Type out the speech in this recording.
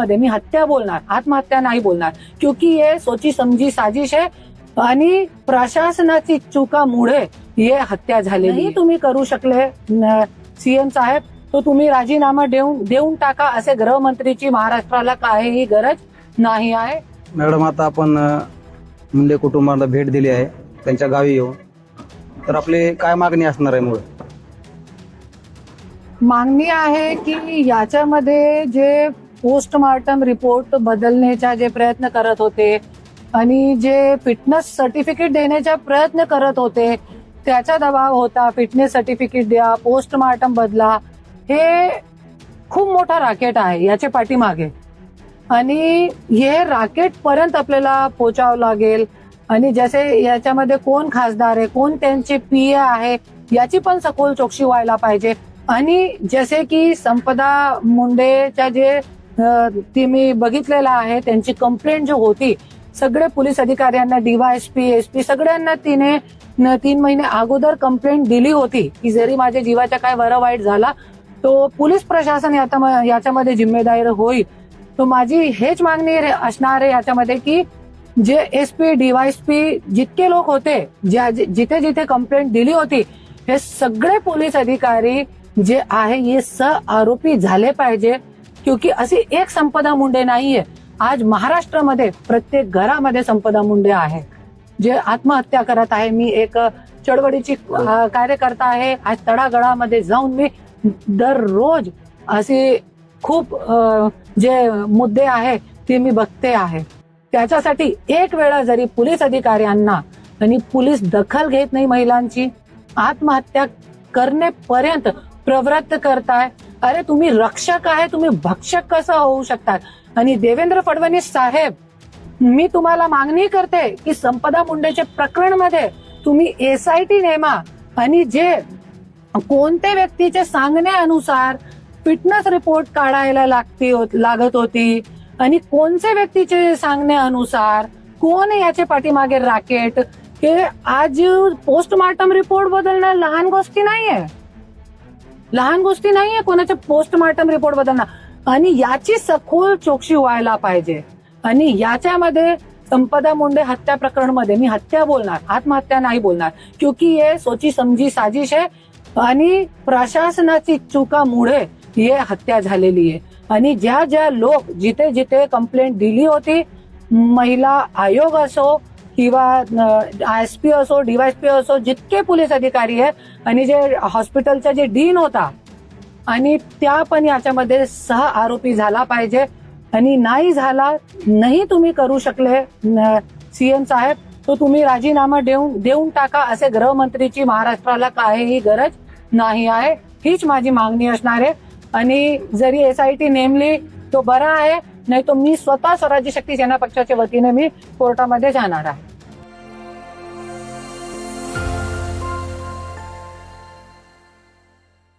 मध्ये मी हत्या बोलणार आत्महत्या नाही बोलणार. क्योंकि ये सोची समजी साजिश आहे आणि प्रशासनाची चुकामुळे हे हत्या झालेली नाही तुम्ही करू शकले सीएम साहेब तो तुम्ही राजीनामा देऊन देऊन टाका असे गृहमंत्रीची महाराष्ट्राला काहीही गरज नाही आहे. मॅडम आता आपण मुंडे कुटुंबाला भेट दिली आहे. त्यांच्या गावी येऊन तर आपली काय मागणी असणार आहे मुळे? मागणी आहे की याच्यामध्ये जे पोस्टमार्टम रिपोर्ट बदलण्याचा जे प्रयत्न करत होते आणि जे फिटनेस सर्टिफिकेट देण्याचा प्रयत्न करत होते त्याचा दबाव होता. फिटनेस सर्टिफिकेट द्या पोस्टमार्टम बदला. हे खूप मोठा राकेट आहे याच्या पाठीमागे. आणि हे राकेट पर्यंत आपल्याला पोचावं लागेल. आणि जसे याच्यामध्ये कोण खासदार आहे कोण त्यांचे पीए आहे याची पण सखोल चौकशी व्हायला पाहिजे. आणि जसे की संपदा मुंडेच्या जे ती मी बघितलेला आहे. त्यांची कंप्लेंट जी होती सगळे पोलीस अधिकाऱ्यांना डीवायएसपी एसपी सगळ्यांना तिने तीन महिने अगोदर कंप्लेंट दिली होती की जरी माझ्या जीवाचा काय बरं वाईट झाला तो पोलीस प्रशासन याचा याच्यामध्ये जिम्मेदार होईल. तो माझी हेच मागणी रे- असणार आहे याच्यामध्ये की जे एस पी डीवायएसपी जितके लोक होते ज्या जिथे जिथे कंप्लेंट दिली होती हे सगळे पोलीस अधिकारी जे आहे हे स आरोपी झाले पाहिजे. क्योंकि अशी एक संपदा मुंडे नाहीये. आज महाराष्ट्रामध्ये प्रत्येक घरामध्ये संपदा मुंडे आहे जे आत्महत्या करत आहे मी एक चळवळीची अ, कार्यकर्ता आहे. आज तळागळामध्ये जाऊन मी दररोज असे खूप जे मुद्दे आहे ते मी बघते आहे. त्याच्यासाठी एक वेळा जरी पोलीस अधिकाऱ्यांना आणि पोलीस दखल घेत नाही महिलांची आत्महत्या करण्यापर्यंत प्रवृत्त करताय अरे तुम्ही रक्षक आहे तुम्ही भक्षक कसं होऊ शकतात? आणि देवेंद्र फडणवीस साहेब मी तुम्हाला मागणी करते की संपदा मुंडेच्या प्रकरणमध्ये तुम्ही एसआयटी नेमा आणि जे कोणत्या व्यक्तीच्या सांगण्यानुसार फिटनेस रिपोर्ट काढायला लागती लागत होती आणि कोणत्या व्यक्तीचे सांगण्यानुसार कोण आहे पाठीमागे राकेट हे आज पोस्टमार्टम रिपोर्ट बदलणं लहान गोष्टी नाहीये. लहान गोष्टी नाहीये कोणाच्या पोस्टमार्टम रिपोर्ट बदलणं आणि याची सखोल चौकशी व्हायला पाहिजे. आणि याच्यामध्ये संपदा मुंडे हत्या प्रकरणमध्ये मी हत्या बोलणार आत्महत्या नाही बोलणार. क्योंकि ये सोची समजी साजिश आहे आणि प्रशासनाची चुकामुळे हे हत्या झालेली आहे. आणि ज्या ज्या लोक जिथे जिथे कंप्लेंट दिली होती महिला आयोग असो किंवा एस पी असो डीवायसपी असो जितके पोलीस अधिकारी आहे आणि जे हॉस्पिटलचा जे डीन होता आणि त्या पण याच्यामध्ये सह आरोपी झाला पाहिजे. आणि नाही झाला नाही तुम्ही करू शकले सीएम साहेब तो तुम्ही राजीनामा देऊन देऊन टाका असे गृहमंत्रीची महाराष्ट्राला काहीही गरज नाही आहे. हीच माझी मागणी असणार आहे. आणि जरी एस आय टी नेमली तो बरा आहे नाही तो मी स्वतः स्वराज्य शक्ती सेना पक्षाच्या वतीने मी कोर्टामध्ये जाणार आहे.